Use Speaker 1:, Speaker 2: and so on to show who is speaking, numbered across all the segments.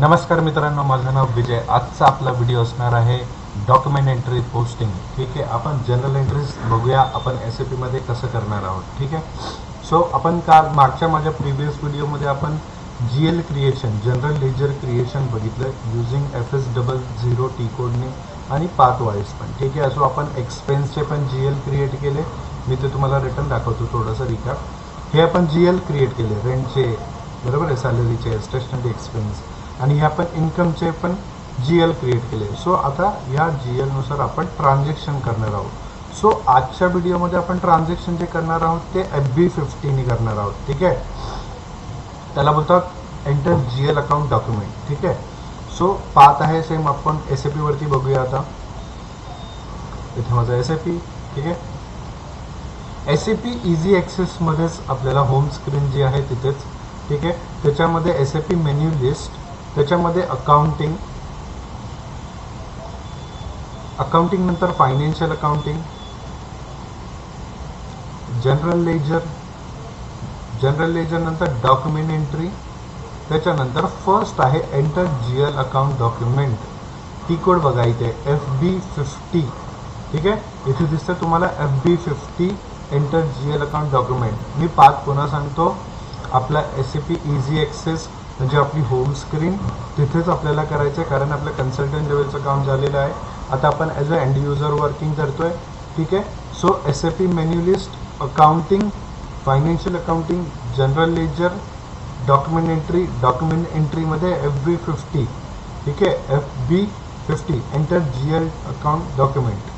Speaker 1: नमस्कार मित्रांनो माझं नाव विजय. आजचा आपला व्हिडिओ असणार आहे डॉक्युमेंट एंट्री पोस्टिंग ठीक आहे आपण जनरल एंट्रीज बघूया आपण एस ए पीमध्ये कसं करणार आहोत. ठीक आहे? सो आपण काल मागच्या माझ्या प्रिव्हियस व्हिडिओमध्ये आपण G L creation general ledger creation बघितलं using F S double zero T कोडने आणि पाथ वाईज पण. ठीक आहे? सो आपण एक्सपेन्सचे पण जी एल क्रिएट केले. मी ते तुम्हाला रिटर्न दाखवतो थोडंसं रिकॅप हे आपण जी एल क्रिएट केले रेंटचे बरोबर आहे? सॅलरीचे स्टेशनरी एक्सपेन्स आणि हे आपण इन्कमचे पण जी एल क्रिएट केले. सो आता या जी एलनुसार आपण ट्रान्झॅक्शन करणार आहोत. सो आजच्या व्हिडिओमध्ये आपण ट्रान्झॅक्शन जे करणार आहोत ते एफ बी फिफ्टीने करणार आहोत. ठीक आहे? त्याला बोलतात enter G L account document ठीक आहे? सो पाहत आहे सेम आपण एस ए पीवरती बघूया आता. इथे माझा एस ए पी ठीक आहे? एस ए पी इझी ॲक्सेसमध्येच आपल्याला होम स्क्रीन जी आहे तिथेच. ठीक आहे? त्याच्यामध्ये S A P menu list त्याच्यामध्ये अकाउंटिंग अकाउंटिंग नंतर financial accounting general ledger general ledger नंतर डॉक्युमेंट एंट्री त्याच्यानंतर फर्स्ट आहे enter G L account document ती कोड बघा इथे एफ बी फिफ्टी ठीक? आहे इथे दिसतं तुम्हाला F B fifty enter G L account document मी पाच पुन्हा सांगतो. आपला S E P easy access म्हणजे आपली होम स्क्रीन तिथेच आपल्याला करायचं आहे कारण आपलं कन्सल्टंट लेवलचं काम झालेलं आहे. आता आपण as a end user working करतोय ठीक आहे? So S A P menu list accounting financial accounting general ledger document entry document एंट्रीमध्ये F B fifty ठीक आहे? F B fifty enter G L account document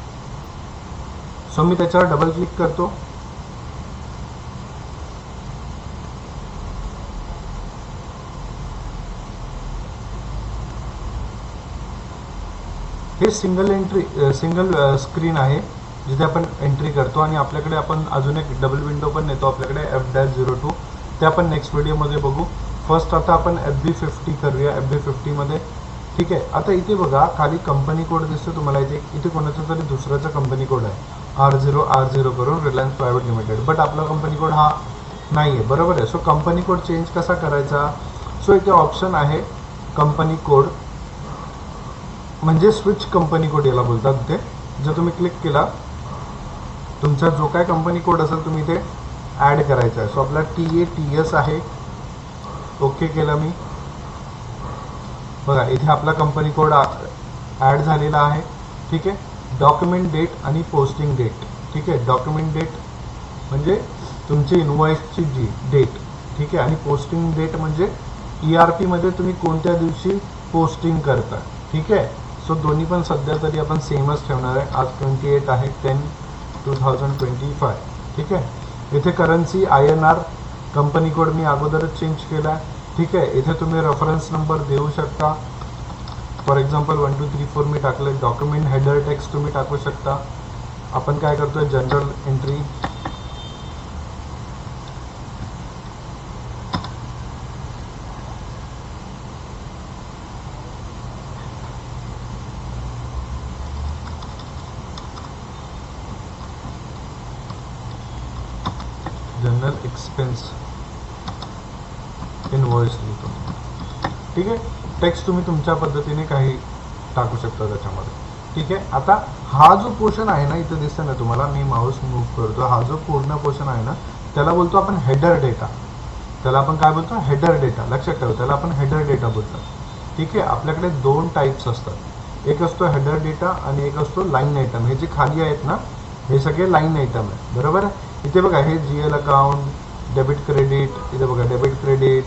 Speaker 1: so मी त्याच्यावर double click करतो. हे single entry single screen आहे जिथे आपण entry करतो आणि आपल्याकडे आपण अजून एक डबल विंडो पण येतो आपल्याकडे एफ डॅश झिरो टू ते आपण नेक्स्ट व्हिडिओमध्ये बघू. फर्स्ट आता आपण एफ बी फिफ्टी करूया एफ बी फिफ्टीमध्ये ठीक आहे? आता इथे बघा खाली कंपनी कोड दिसतो तुम्हाला इथे. इथे कोणाचा तरी दुसऱ्याचा कंपनी कोड आहे. आर झिरो आर झिरो करून रिलायन्स प्रायव्हेट लिमिटेड बट आपला कंपनी कोड हा नाही आहे बरोबर आहे? सो कंपनी कोड चेंज कसा करायचा? सो इथे ऑप्शन आहे कंपनी कोड म्हणजे स्विच कंपनी कोड याला बोलतात ते. जर तुम्ही क्लिक केला तुमचा जो काय कंपनी कोड असेल तुम्ही ते ॲड करायचा आहे. सो आपला टी ए टी एस आहे. ओके केलं मी. बघा इथे आपला कंपनी कोड ॲड झालेला आहे. ठीक आहे? डॉक्युमेंट डेट आणि पोस्टिंग डेट ठीक आहे? डॉक्युमेंट डेट म्हणजे तुमची इन्व्हॉइसची जी डेट ठीक आहे? आणि पोस्टिंग डेट म्हणजे ई आर पीमध्ये तुम्ही कोणत्या दिवशी पोस्टिंग करता? ठीक आहे? सो दोन्ही पण सध्या तरी आपण सेमच ठेवणार आहे. आज ट्वेंटी एट आहे ten two thousand twenty five ठीक आहे? इथे currency I N R company code मी अगोदरच चेंज केला आहे. ठीक आहे? इथे तुम्ही रेफरन्स नंबर देऊ शकता. For example one two three four मी टाकले डॉक्युमेंट हेडर टेक्स्ट तुम्ही टाकू शकता. आपण काय करतोय? General entry general expense invoice लिहितो. ठीक आहे? टेक्स्ट तुम्ही तुमच्या पद्धतीने काही टाकू शकता त्याच्यामध्ये. ठीक आहे? आता हा जो पोर्शन आहे ना इथं दिसतं ना तुम्हाला मी माऊस मूव्ह करतो. हा जो पूर्ण पोर्शन आहे ना त्याला बोलतो आपण हेडर डेटा त्याला आपण काय बोलतो? हेडर डेटा लक्षात ठेवा त्याला आपण हेडर डेटा बोलतो ठीक आहे? आपल्याकडे दोन टाईप्स असतात. एक असतो हेडर डेटा आणि एक असतो लाईन आयटम हे जे खाली आहेत ना हे सगळे लाईन आयटम आहे बरोबर? इथे बघा हे G L account debit credit इथे बघा debit credit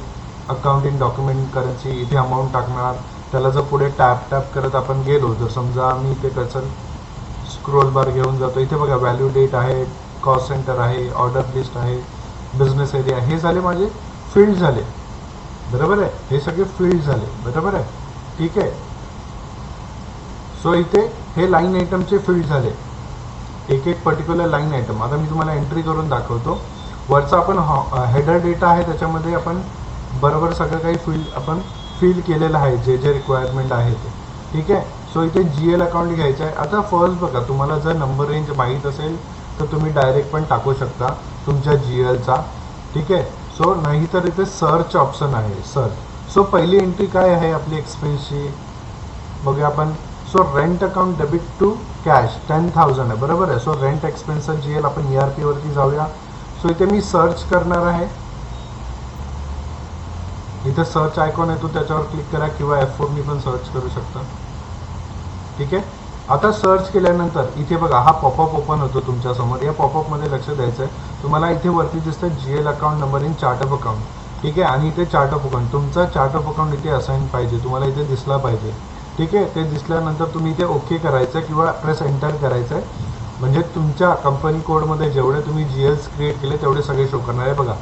Speaker 1: accounting document currency इथे अमाऊंट टाकणार. त्याला जर पुढे टॅप टॅप करत आपण गेलो जर समजा मी ते कसं स्क्रोल बार घेऊन जातो इथे बघा व्हॅल्यू डेट आहे कॉस्ट सेंटर आहे ऑर्डर लिस्ट आहे बिझनेस एरिया हे झाले माझे फील्ड झाले. बरोबर आहे? हे सगळे फील्ड झाले. बरोबर आहे? ठीक आहे? सो इथे हे लाईन आयटमचे फील्ड झाले. एक एक पर्टिक्युलर लाईन आयटम आता मी तुम्हाला एंट्री करून दाखवतो. वरचा आपण हेडर डेटा आहे त्याच्यामध्ये आपण बरोबर सगळं काही फील आपण फिल केलेलं आहे जे जे रिक्वायरमेंट आहे ते. ठीक आहे? सो इथे जी एल अकाउंट घ्यायचं आहे. आता फर्स्ट बघा तुम्हाला जर नंबर रेंज माहीत असेल तर तुम्ही डायरेक्ट पण टाकू शकता तुमच्या जी एलचा ठीक आहे? सो नाहीतर इथे सर्च ऑप्शन आहे सर्च सो पहिली एंट्री काय आहे आपली एक्सपेन्सची बघूया आपण. So rent account debit to cash ten thousand आहे. बरोबर आहे? सो रेंट एक्सपेन्सर जी एल आपण ई आर पीवरती जाऊया. सो इथे मी सर्च करणार आहे. इथे सर्च आयकॉन येतो त्याच्यावर क्लिक करा किंवा एफ फोरनी पण सर्च करू शकता. ठीक आहे? आता सर्च केल्यानंतर इथे बघा हा पॉपअप ओपन होतो तुमच्यासमोर. या पॉपअपमध्ये लक्ष द्यायचं आहे तुम्हाला इथे वरती दिसतं G L account number in chart of account ठीक आहे? आणि इथे चार्ट ऑफ अकाउंट तुमचा चार्ट ऑफ अकाउंट इथे असाइन पाहिजे. तुम्हाला इथे दिसला पाहिजे. ठीक आहे? ते दिसल्यानंतर तुम्ही इथे ओके करायचं किंवा प्रेस एंटर करायचं आहे म्हणजे तुमच्या कंपनी कोडमध्ये जेवढे तुम्ही जी एल्स क्रिएट केले तेवढे सगळे शो करणार आहे बघा.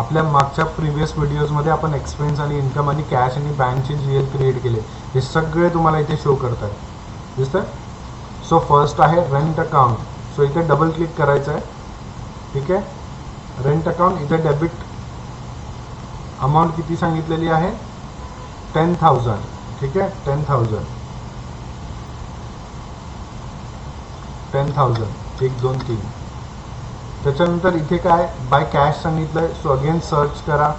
Speaker 1: आपल्या मागच्या प्रिव्हियस व्हिडिओजमध्ये आपण एक्सपेन्स आणि इन्कम आणि कॅश आणि बँकचे जी एल क्रिएट केले. हे सगळे तुम्हाला इथे शो करत आहे सो फर्स्ट आहे रेंट अकाउंट सो इथे डबल क्लिक करायचं आहे ठीक आहे? रेंट अकाउंट इथे डेबिट अमाऊंट किती सांगितलेली आहे? टेन थाउजंड ठीक आहे? टेन थाउजंड टेन थाउजंड एक दोन तीन. त्याच्यानंतर इथे काय? बाय कॅश सांगितलंय. सो अगेन सर्च करा.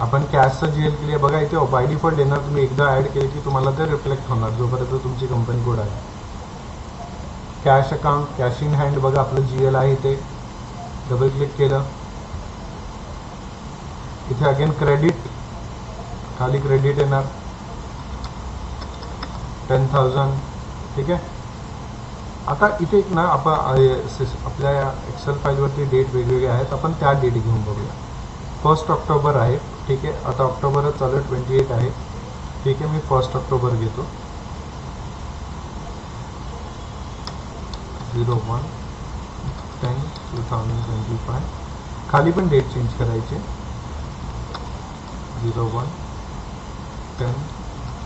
Speaker 1: आपण कॅशचं जी एल केली आहे बघा. इथे बाय डिफॉल्ट येणार. तुम्ही एकदा ॲड केली की तुम्हाला ते रिफ्लेक्ट होणार. जोपर्यंत तुमची कंपनी कोड आहे. Cash account cash in hand बघा. आपलं जी एल आहे ते डबल क्लिक केलं. इथे अगेन क्रेडिट खाली क्रेडिट येणार. टेन थाउजंड ठीक आहे? आता इथे एक ना आपण आपल्या एक्सेल फाईलवरती डेट वेगवेगळे आहेत. आपण त्या डेट घेऊन बघूया. फर्स्ट ऑक्टोबर आहे ठीक आहे? आता ऑक्टोबरच चालू आहे ट्वेंटी एट आहे. ठीक आहे मी फर्स्ट ऑक्टोबर घेतो. Zero one ten two thousand twenty five खाली पण डेट चेंज करायची. Zero one ten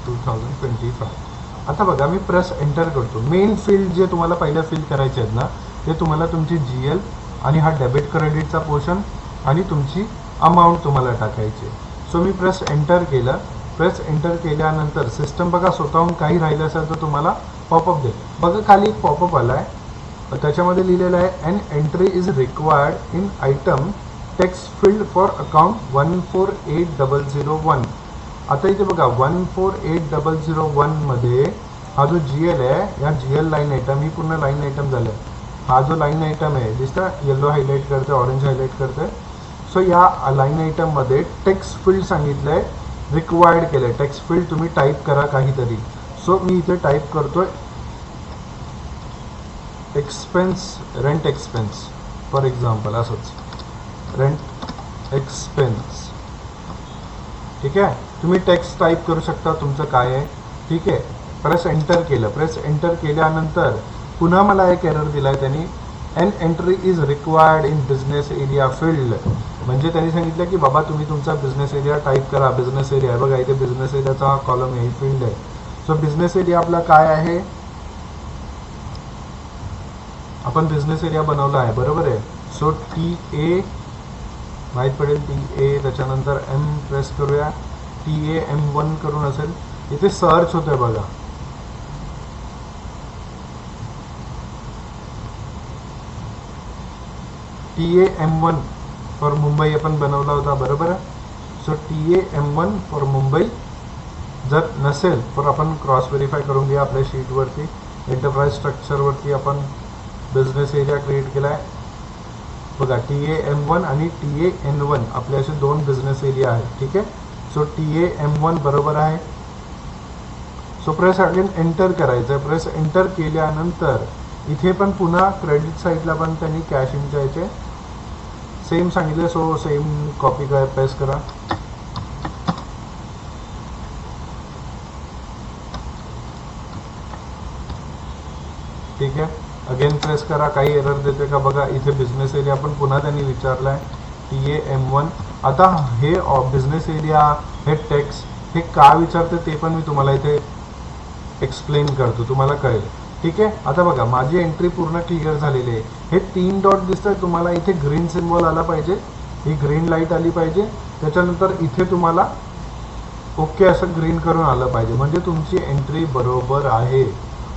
Speaker 1: two thousand twenty five आता बघा मी प्रेस एंटर करतो. मेन फील्ड जे तुम्हाला पहिलं फिल करायचे आहेत ना ते तुम्हाला तुमची जी एल आणि हा डेबिट क्रेडिटचा पोर्शन आणि तुमची अमाऊंट तुम्हाला टाकायची सो मी प्रेस एंटर केलं. प्रेस एंटर केल्यानंतर सिस्टम बघा स्वतःहून काही राहिलं असेल तर तुम्हाला पॉपअप दे बघा खाली एक पॉपअप आला आहे त्याच्यामध्ये लिहिलेलं आहे an entry is required in item text field for account one four eight double zero one आता इथे बघा one four eight double zero वनमध्ये हा जो जी एल आहे या जी एल लाईन आयटम ही पूर्ण लाईन आयटम झालं. आहे हा जो लाईन आयटम आहे दिसतं? येलो हायलाईट करते ऑरेंज हायलाईट करते सो या लाईन आयटममध्ये टेक्स्ट फील्ड सांगितलं आहे रिक्वायर्ड केलं आहे टेक्स्ट फील्ड तुम्ही टाईप करा काहीतरी. सो मी इथे टाईप करतो expense rent expense for example असंच. रेंट एक्सपेन्स ठीक आहे? तुम्ही टेक्स्ट टाईप करू शकता तुमचं काय आहे. ठीक आहे? प्रेस एंटर केलं. प्रेस एंटर केल्यानंतर पुन्हा मला एक एरर दिलाय त्यांनी. An entry is required in business area field म्हणजे त्यांनी सांगितलं की बाबा तुम्ही तुमचा बिझनेस एरिया टाईप करा. बिझनेस एरिया बघा इथे बिझनेस एरियाचा हा कॉलम आहे फील्ड आहे. सो बिझनेस एरिया आपला काय आहे? आपण बिझनेस एरिया बनवला आहे. बरोबर आहे? सो टी ए माहीत पडेल टी ए त्याच्यानंतर एम प्रेस करूया. टी ए एम वन करून असेल इथे सर्च होतंय बघा. T A M one for Mumbai आपण बनवला होता बरोबर आहे? So T A M one for Mumbai जर नसेल तर आपण क्रॉस व्हेरीफाय करून घ्या आपल्या शीटवरती एंटरप्राईज स्ट्रक्चरवरती आपण बिझनेस एरिया क्रिएट केला आहे बघा टी ए एम वन आणि टी ए एन वन आपले असे दोन बिझनेस एरिया आहेत ठीक आहे? So T A M one बरोबर आहे. सो प्रेस अगेन एंटर करायचं आहे प्रेस एंटर केल्यानंतर इथे पण पुन्हा क्रेडिट साईडला पण त्यांनी कॅश इन जायचे सेम सांगितले सो सेम कॉपी काय प्रेस करा. ठीक आहे. अगेन प्रेस करा. काही एरर देते का बघा. इथे बिझनेस एरिया पण पुन्हा त्यांनी विचारलाय. T A M one. आता हे बिझनेस एरिया हे टॅक्स हे का विचारते ते पण मी तुम्हाला इथे एक्सप्लेन करतो. तुम्हाला कळेल. ठीक आहे? आता बघा माझी एंट्री पूर्ण क्लिअर झालेली आहे. हे तीन डॉट दिसतंय आहे तुम्हाला इथे ग्रीन सिम्बॉल आला पाहिजे. ही ग्रीन लाइट आली पाहिजे. त्याच्यानंतर इथे तुम्हाला ओके असं ग्रीन करून आलं पाहिजे. म्हणजे तुमची एंट्री बरोबर आहे.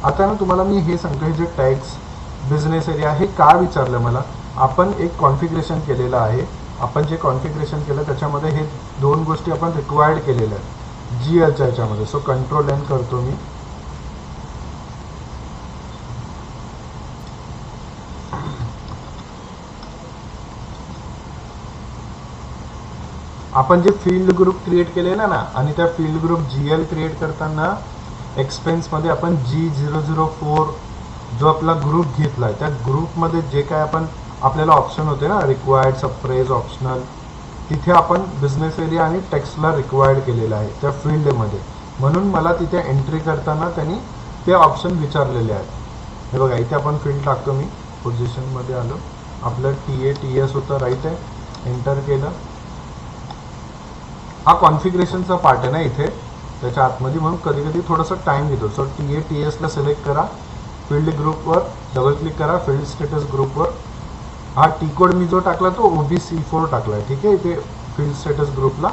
Speaker 1: आता ना तुम्हाला मी हे सांगतो हे जे टॅक्स बिझनेस एरिया हे का विचारलं मला? आपण एक कॉन्फिग्रेशन केलेलं आहे. आपण जे कॉन्फिग्रेशन केलं त्याच्यामध्ये हे दोन गोष्टी आपण रिक्वायर्ड केलेल्या आहेत. जी एलच्या याच्यामध्ये. सो कंट्रोल एन करतो मी. आपण जे फील्ड ग्रुप क्रिएट केले ना ना आणि त्या field group G L create करताना एक्सपेन्समध्ये आपण जी झिरो झिरो फोर जो आपला ग्रुप घेतला आहे त्या ग्रुपमध्ये जे काय आपण आपल्याला ऑप्शन होते ना रिक्वायर्ड सप्रेज ऑप्शनल तिथे आपण बिझनेस एरिया आणि टेक्स्टला रिक्वायर्ड केलेलं आहे त्या फील्डमध्ये म्हणून मला तिथे एंट्री करताना त्यांनी ते ऑप्शन विचारलेले आहेत. हे बघा इथे आपण फील्ड टाकतो मी. पोझिशनमध्ये आलो. आपलं टी ए टी एस होतं राईट आहे. एंटर केलं. हा कॉन्फिग्रेशनचा पार्ट आहे ना इथे. त्याच्या आतमध्ये म्हणून कधी कधी थोडंसं टाईम घेतो. सो टी ए टी एसला सिलेक्ट करा फील्ड ग्रुपवर डबल क्लिक करा. फील्ड स्टेटस ग्रुपवर हा टी कोड मी जो टाकला तो ओ बी सी फोर टाकला ठीक आहे? इथे फील्ड स्टेटस ग्रुपला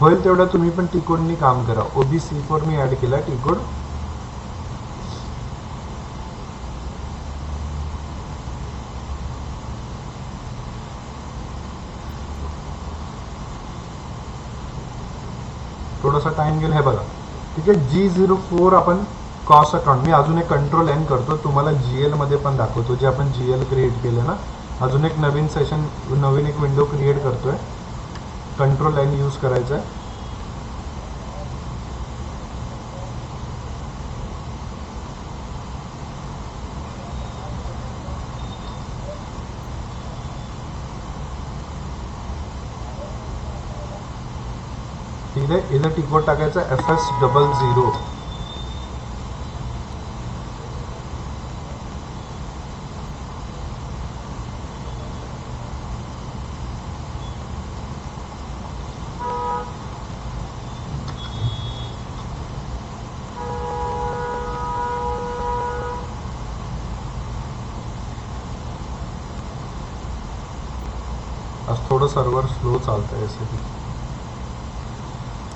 Speaker 1: होईल तेवढं तुम्ही पण टी कोडनी काम करा. ओबीसी फोर मी ॲड केला टी कोड थोडासा टाइम गेला हे बघा. ठीक आहे? जी झिरो फोर आपण कॉस्ट अकाउंट मी अजून एक कंट्रोल एन करतो. तुम्हाला जी एलमध्ये पण दाखवतो. जे आपण जी एल क्रिएट केलं ना अजून एक नवीन सेशन नवीन एक विंडो क्रिएट करतोय. कंट्रोल एन यूज करायचं आहे ठीक आहे इथं टिकोड टाकायचं एफ एस डबल झिरो आज थोडं सर्वर स्लो चालतंय यासाठी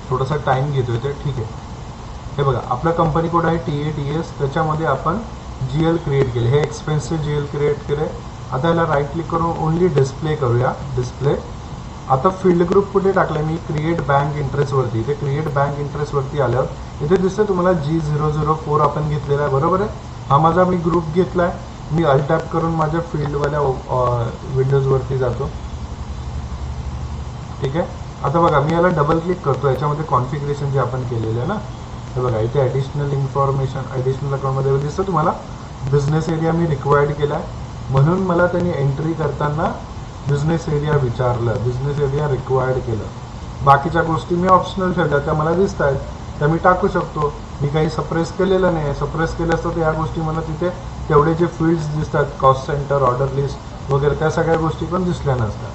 Speaker 1: थोडासा टाइम घेतोय ते ठीक आहे. हे बघा आपला कंपनी कोड आहे टी ए टी एस त्याच्यामध्ये आपण जी एल क्रिएट केले. हे एक्सपेन्सिव जी एल क्रिएट केले आता याला राईट क्लिक करून ओनली डिस्प्ले करूया. डिस्प्ले आता फील्ड ग्रुप कुठे टाकलाय? मी क्रिएट बँक इंटरेस्टवरती इथे क्रिएट बँक इंटरेस्टवरती आल्यावर इथे दिसतं तुम्हाला जी झिरो झिरो फोर आपण घेतलेला आहे. बरोबर आहे? हा माझा मी ग्रुप घेतलाय. मी अल्टॅप करून माझ्या फील्डवाल्या विंडोजवरती जातो. ठीक आहे? आता बघा मी याला डबल क्लिक करतो. याच्यामध्ये कॉन्फिगरेशन जे आपण केलेलं आहे ना हे बघा इथे ॲडिशनल इन्फॉर्मेशन ॲडिशनल अकाउंटमध्ये दिसतं तुम्हाला. बिझनेस एरिया मी रिक्वायर्ड केला आहे. म्हणून मला त्यांनी एंट्री करताना बिझनेस एरिया विचारलं. बिझनेस एरिया रिक्वायर्ड केलं. बाकीच्या गोष्टी मी ऑप्शनल ठेवल्या. त्या मला दिसत आहेत. त्या मी टाकू शकतो. मी काही सप्रेस केलेलं नाही आहे. सप्रेस केलं असतं तर या गोष्टी मला तिथे तेवढे जे फील्ड्स दिसतात कॉस्ट सेंटर ऑर्डर लिस्ट वगैरे त्या सगळ्या गोष्टी पण दिसल्या नसतात.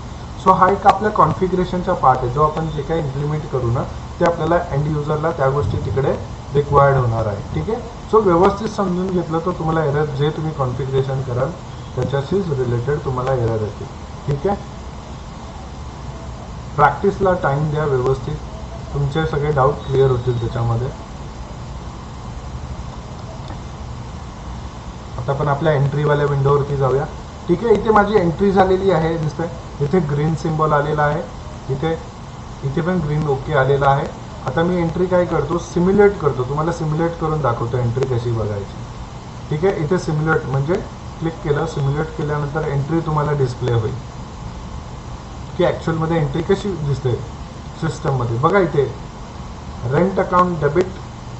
Speaker 1: सो हा एक आपल्या कॉन्फिगरेशनचा पार्ट आहे. जो आपण जे काही इम्प्लिमेंट करू ना ते आपल्याला एंड युजरला त्या गोष्टी तिकडे रिक्वायर्ड होणार आहे. ठीक आहे? सो व्यवस्थित समजून घेतलं तर तुम्हाला एरर जे तुम्ही कॉन्फिगरेशन कराल त्याच्याशीच रिलेटेड तुम्हाला एरर येतील. ठीक आहे? प्रॅक्टिसला टाइम द्या व्यवस्थित. तुमचे सगळे डाऊट क्लिअर होतील त्याच्यामध्ये. आता आपण आपल्या एंट्रीवाल्या विंडोवरती जाऊया. ठीक आहे इथे माझी एंट्री झालेली आहे दिसतंय. इथे ग्रीन सिम्बॉल आलेला आहे. इथे इथे पण ग्रीन ओके आलेला आहे. आता मी एंट्री काय करतो? सिम्युलेट करतो. तुम्हाला सिम्युलेट करून दाखवतो एंट्री कशी बघायची. ठीक आहे? इथे सिम्युलेट म्हणजे क्लिक केलं. सिम्युलेट केल्यानंतर एंट्री तुम्हाला डिस्प्ले होईल. की ॲक्च्युअलमध्ये एंट्री कशी दिसते? सिस्टममध्ये बघा इथे. Rent account debit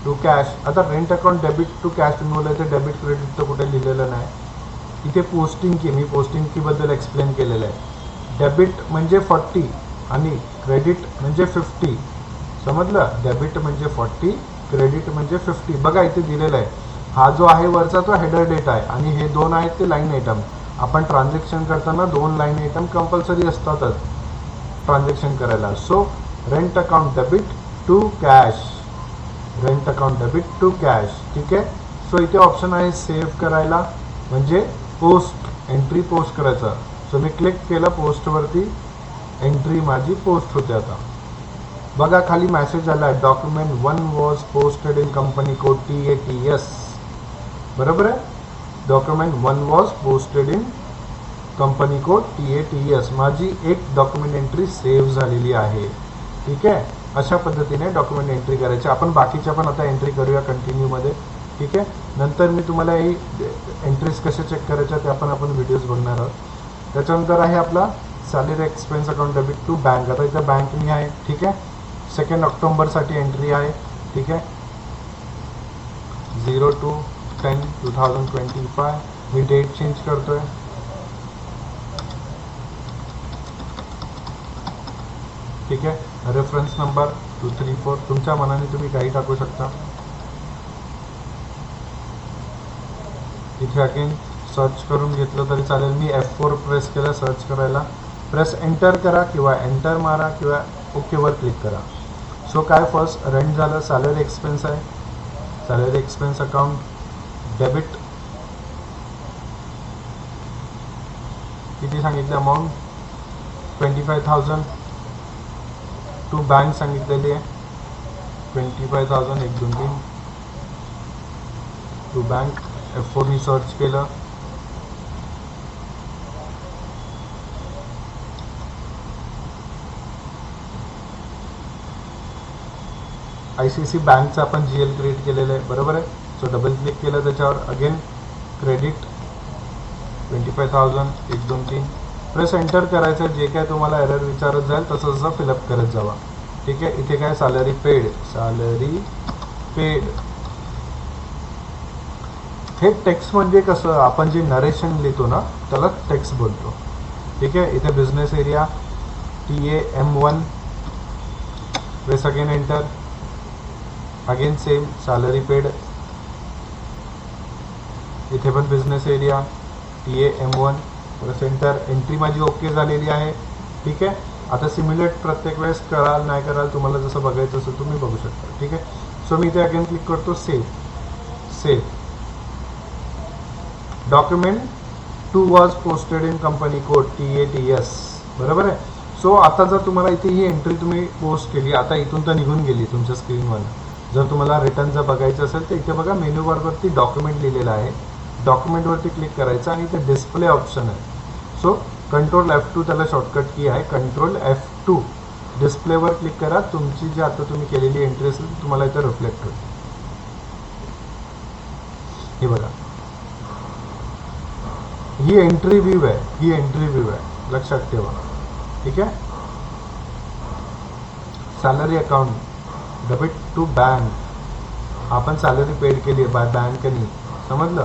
Speaker 1: to cash आता rent account debit to cash तुम्ही बोलायचं इथे डेबिट क्रेडिट तर कुठे लिहिलेलं नाही. इथे पोस्टिंग की मी पोस्टिंग कीबद्दल एक्सप्लेन केलेलं आहे. डेबिट म्हणजे फॉर्टी आणि क्रेडिट म्हणजे फिफ्टी समजलं? डेबिट म्हणजे फॉर्टी क्रेडिट म्हणजे फिफ्टी बघा इथे दिलेलं आहे. हा जो आहे वरचा तो हेडर डेट आहे. आणि हे दोन आहेत ते लाईन आयटम आपण ट्रान्झॅक्शन करताना दोन लाईन आयटम कंपल्सरी असतातच ट्रान्झॅक्शन करायला. So rent account debit to cash rent account debit to cash ठीक आहे? सो इथे ऑप्शन आहे सेव्ह करायला. म्हणजे पोस्ट एंट्री पोस्ट करायचा. सो मी क्लिक केलं पोस्टवरती एंट्री माझी पोस्ट होते आता. बघा खाली मॅसेज आला आहे document one was posted in company code T A T S बरोबर आहे? Document one was posted in company code T A T S माझी एक डॉक्युमेंट एंट्री सेव्ह झालेली आहे. ठीक आहे? अशा पद्धतीने डॉक्युमेंट एंट्री करायची. आपण बाकीच्या पण आता एंट्री करूया कंटिन्यूमध्ये ठीक आहे? नंतर मी तुम्हाला ही एंट्रीज कशा चेक करायच्या त्या पण आपण व्हिडिओज बघणार आहोत. त्याच्यानंतर आहे आपला salary expense account debit to bank आता इथं बँक मी आहे ठीक आहे? सेकंड ऑक्टोबरसाठी एंट्री आहे ठीक आहे? Zero two ten two thousand twenty five मी डेट चेंज करतोय. ठीक आहे? Reference number two three four तुमच्या मनाने तुम्ही काही टाकू शकता. इथे अगेन सर्च करून घेतलं तरी चालेल. मी एफ फोर प्रेस केलं सर्च करायला. प्रेस एंटर करा किंवा एंटर मारा किंवा ओकेवर क्लिक करा. सो काय फर्स्ट रेंट झालं? सॅलरी एक्सपेन्स आहे. सॅलरी एक्सपेन्स अकाउंट डेबिट किती सांगितलं? Amount twenty five thousand to bank सांगितलेली आहे. ट्वेंटी फाय थाउजंड एक दोन तीन. टू बँक एफ फोरनी सर्च केलं. आय सी सी बँकचं आपण जी एल क्रिएट केलेलं आहे. बरोबर आहे? सो डबल क्लिक केलं त्याच्यावर. Again credit twenty five thousand एक दोन तीन. प्रेस एंटर करायचं जे काय तुम्हाला एरर विचारत जाईल तसं तसं फिलअप करत जावा. ठीक आहे? इथे काय सॅलरी पेड सॅलरी पेड हे टेक्स्ट म्हणजे कसं आपण जे नरेशन लिहितो ना त्याला टेक्स्ट बोलतो. ठीक आहे? इथे business area T A M one press again enter again same salary paid इथे पण business area T A M one plus enter entry माझी ओके झालेली आहे. ठीक आहे? आता सिम्युलेट प्रत्येक वेळेस कराल नाही कराल तुम्हाला जसं बघायचं असेल तुम्ही बघू शकता. ठीक आहे? सो मी इथे अगेन क्लिक करतो save save document two was posted in company code T A T S बरोबर आहे? सो आता जर तुम्हाला इथे ही एंट्री तुम्ही पोस्ट केली आता इथून तर निघून गेली तुमच्या स्क्रीनवर जर तुम्हाला रिटर्न जर बघायचं असेल तर इथे बघा मेन्यू बारवरती डॉक्युमेंट लिहिलेलं आहे. डॉक्युमेंटवरती क्लिक करायचं आणि इथे डिस्प्ले ऑप्शन आहे. सो कंट्रोल एफ टू त्याला शॉर्टकट की आहे. कंट्रोल एफ टू डिस्प्लेवर क्लिक करा. तुमची जी आता तुम्ही केलेली एंट्री असेल तुम्हाला इथे रिफ्लेक्ट होईल. हे बघा. ही एंट्री व्ह्यू आहे ही एंट्री व्ह्यू आहे. लक्षात ठेवा. ठीक आहे? Salary account debit to bank आपण सॅलरी पेड केली आहे बाय बँकनी समजलं?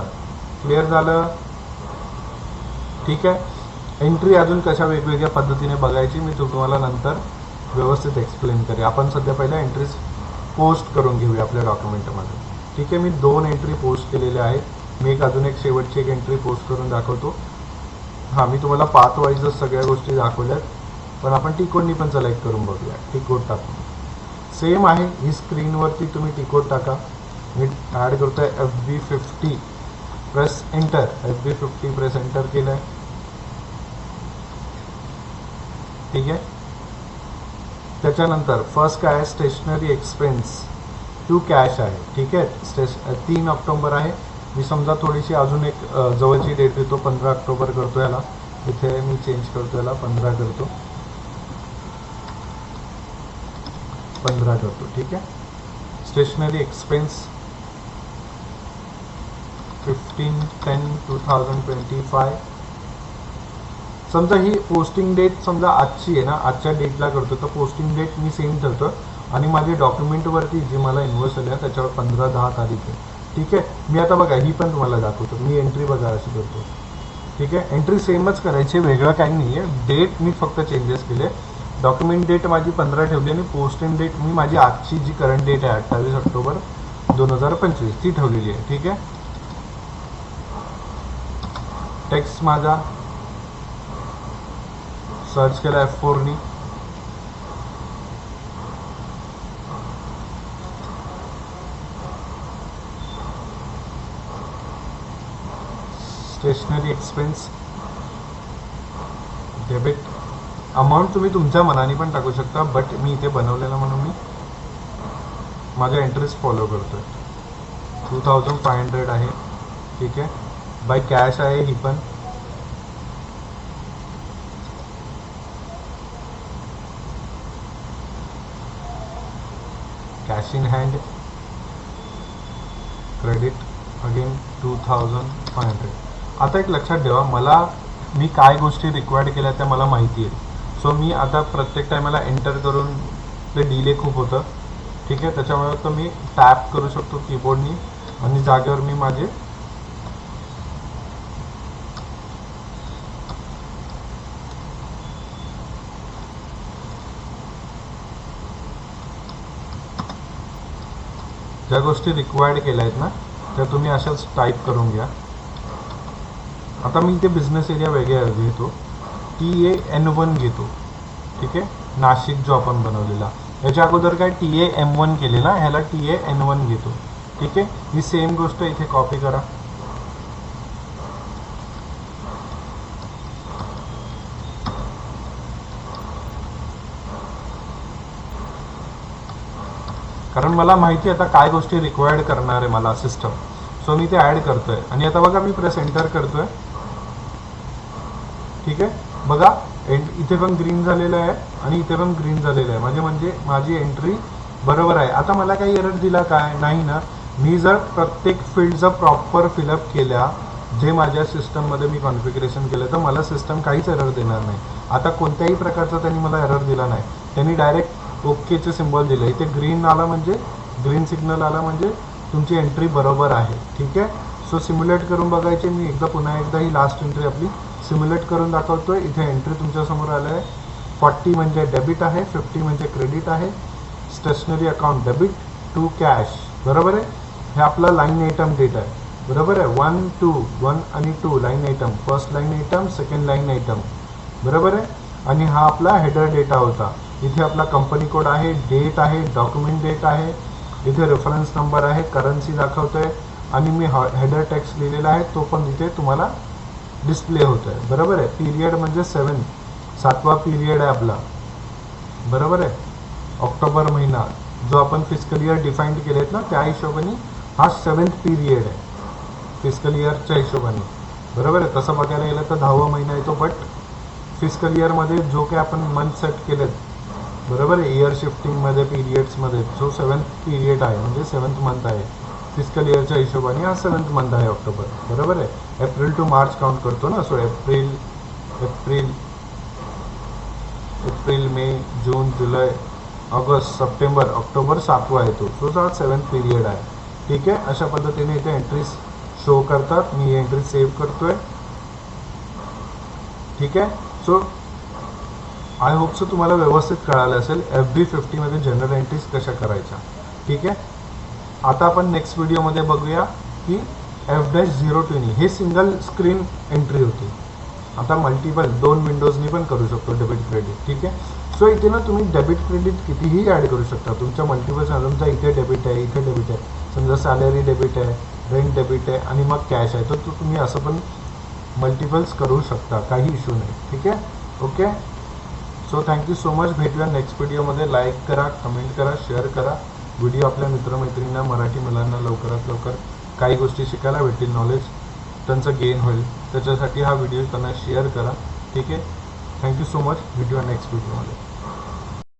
Speaker 1: क्लिअर झालं? ठीक आहे? एंट्री अजून कशा वेगवेगळ्या पद्धतीने बघायची मी तुम्हाला नंतर व्यवस्थित एक्सप्लेन करेन. आपण सध्या पहिल्या एंट्रीज पोस्ट करून घेऊया आपल्या डॉक्युमेंटमध्ये ठीक आहे? मी दोन एंट्री पोस्ट केलेल्या आहेत. मी एक अजून एक शेवटची एक एंट्री पोस्ट करून दाखवतो. हां मी तुम्हाला पाथ वाईजच सगळ्या गोष्टी दाखवल्यात पण आपण टिकोटनी पण सिलेक्ट करून बघूया. टिकोट टाकून. सेम आहे ही स्क्रीनवरती तुम्ही टिकोट टाका. मी ॲड करतोय F B fifty press enter F B fifty press enter केलं आहे ठीक आहे? त्याच्यानंतर फर्स्ट काय आहे? स्टेशनरी एक्सपेन्स टू कॅश आहे. ठीक आहे? स्टेश तीन ऑक्टोबर आहे. मी समजा थोडीशी अजून एक जवळची डेट देतो पंधरा ऑक्टोबर करतो याला. इथे मी चेंज करतो याला पंधरा करतो. पंधरा करतो ठीक आहे? Stationery expense fifteen ten two thousand twenty five समजा ही पोस्टिंग डेट समजा आजची आहे ना आजच्या डेटला करतो तर पोस्टिंग डेट मी सेम ठेवतो आणि माझी डॉक्युमेंटवरती जी मला इन्व्हॉइस आली आहे त्याच्यावर पंधरा दहा तारीख आहे. ठीक आहे? मी आता बघा ही पण तुम्हाला दाखवतो. मी एंट्री बघा अशी करतो. ठीक आहे? एंट्री सेमच करायची वेगळं काही नाही आहे डेट मी फक्त चेंजेस केले. डॉक्युमेंट डेट माझी पंधरा ठेवली आणि पोस्टिंग डेट मी माझी आजची जी करंट डेट आहे अठ्ठावीस ऑक्टोबर दोन हजार पंचवीस ती ठेवलेली आहे. ठीक आहे? टेक्स्ट माझा. सर्च केला एफ फोरनी स्टेशनरी एक्सपेन्स डेबिट अमाउंट तुम्हें तुम्हार मनाने टाकू शकता बट मी इथे बनवलेलं म्हणून मी मज़ा इंटरेस्ट फॉलो करते आहे टू थाउजंड फाइव हंड्रेड है ठीक है बाय कैश है हिपन cash in hand credit again to credit five hundred आता एक लक्षात ठेवा मला मी काय गोष्टी रिक्वायर्ड केल्या त्या मला माहिती आहेत. सो मी आता प्रत्येक टायमाला एंटर करून ते डिले खूप होतं. ठीक आहे? त्याच्यामुळे तर मी टॅप करू शकतो कीबोर्डनी आणि जागेवर मी माझे ज्या गोष्टी रिक्वायर्ड केल्या आहेत ना त्या तुम्ही अशाच टाईप करून घ्या. आता मी इथे बिझनेस एरिया वेगळ्या घेतो. टी ए एन वन घेतो. ठीक आहे? नाशिक जो आपण बनवलेला. याच्या अगोदर काय? टी ए एम वन केलेला. ह्याला टी ए एन वन घेतो. ठीक आहे? ही सेम गोष्ट इथे कॉपी करा. कारण मला माहिती आहे आता काय गोष्टी रिक्वायर्ड करणार आहे मला सिस्टम सो मी ते ॲड करतोय. आणि आता बघा मी प्रेस एंटर करतोय. ठीक आहे? बघा एंट इथे पण ग्रीन झालेलं आहे आणि इथे पण ग्रीन झालेलं आहे. म्हणजे म्हणजे माझी एंट्री बरोबर आहे. आता मला काही एरर दिला काय? नाही ना. मी जर प्रत्येक फील्डचं प्रॉपर फिलअप केल्या जे माझ्या सिस्टममध्ये मी कॉन्फिगरेशन केलं तर मला सिस्टम काहीच एरर देणार नाही. आता कोणत्याही प्रकारचा त्यांनी मला एरर दिला नाही. त्यांनी डायरेक्ट ओकेचे सिम्बॉल दिलं. इथे ग्रीन आला म्हणजे ग्रीन सिग्नल आला म्हणजे तुमची एंट्री बरोबर आहे. ठीक आहे? सो सिम्युलेट करून बघायचे. मी एकदा पुन्हा एकदा ही लास्ट एंट्री आपली सिम्युलेट करून दाखवतोय. इथे एंट्री तुमच्यासमोर आलं म्हणजे आहे फॉर्टी म्हणजे डेबिट आहे फिफ्टी म्हणजे क्रेडिट आहे. Stationery account debit to cash बरोबर आहे? हे आपला लाईन आयटम डेट आहे. बरोबर आहे? वन टू वन आणि two line item first line item second line item बरोबर आहे? आणि हा आपला हेडर डेटा होता. इथे आपला कंपनी कोड आहे डेट आहे डॉक्युमेंट डेट आहे. इथे रेफरन्स नंबर आहे करन्सी दाखवतोय. आणि मी हेडर टॅक्स लिहिलेला आहे तो पण इथे तुम्हाला डिस्प्ले होत आहे बरोबर आहे? पिरियड म्हणजे सेवन सातवा पिरियड आहे आपला. बरोबर आहे? ऑक्टोबर महिना. जो आपण फिजिकल इयर डिफाईंड केले आहेत ना त्या हिशोबाने हा सेवन्थ पिरियड आहे. फिजिकल इयरच्या हिशोबाने. बरोबर आहे? तसं बघायला गेलं तर दहावा महिना येतो बट फिजिकल इयरमध्ये जो काही आपण मंथ सेट केलेत बरोबर आहे? इयर शिफ्टिंगमध्ये पिरियड्समध्ये जो सेवन्थ पिरियड आहे म्हणजे सेवन्थ मंथ आहे. फिजिकल इयरच्या हिशोबाने हा सेवन्थ मंथ आहे ऑक्टोबर. बरोबर आहे? एप्रिल टू मार्च काउंट करतो ना. So April April April May June जुलै ऑगस्ट सप्टेंबर ऑक्टोबर सातवा येतो. सो हा सेवन्थ पिरियड आहे. ठीक आहे? अशा पद्धतीने इथे एंट्रीज शो करतात. मी एंट्री सेव्ह करतोय. ठीक आहे? सो आय होप सो तुम्हाला व्यवस्थित कळालं असेल. एफ बी फिफ्टीमध्ये जनरल एंट्रीज कशा करायच्या? ठीक आहे? आता आपण नेक्स्ट व्हिडिओमध्ये बघूया की एफ डॅश झिरो ट्वेनी हे सिंगल स्क्रीन एंट्री होती. आता मल्टिपल दोन विंडोजनी पण करू शकतो डेबिट क्रेडिट ठीक आहे? सो इथे ना तुम्ही डेबिट क्रेडिट कितीही ॲड करू शकता. तुमच्या मल्टिपल समजा इथे डेबिट आहे इथे डेबिट आहे. समजा सॅलरी डेबिट आहे रेंट डेबिट आहे आणि मग कॅश आहे. तर तो तुम्ही असं पण मल्टिपल्स करू शकता. काही इश्यू नाही ठीक आहे? Okay so thank you so much भेटूया नेक्स्ट व्हिडिओमध्ये लाईक करा कमेंट करा शेअर करा. व्हिडिओ आपल्या मित्रमैत्रिणींना मराठी मुलांना लवकरात लवकर काही गोष्टी शिकायला भेटतील नॉलेज त्यांचं गेन होईल. त्याच्यासाठी हा व्हिडिओ त्यांना शेअर करा. ठीक आहे? Thank you so much video next व्हिडिओमध्ये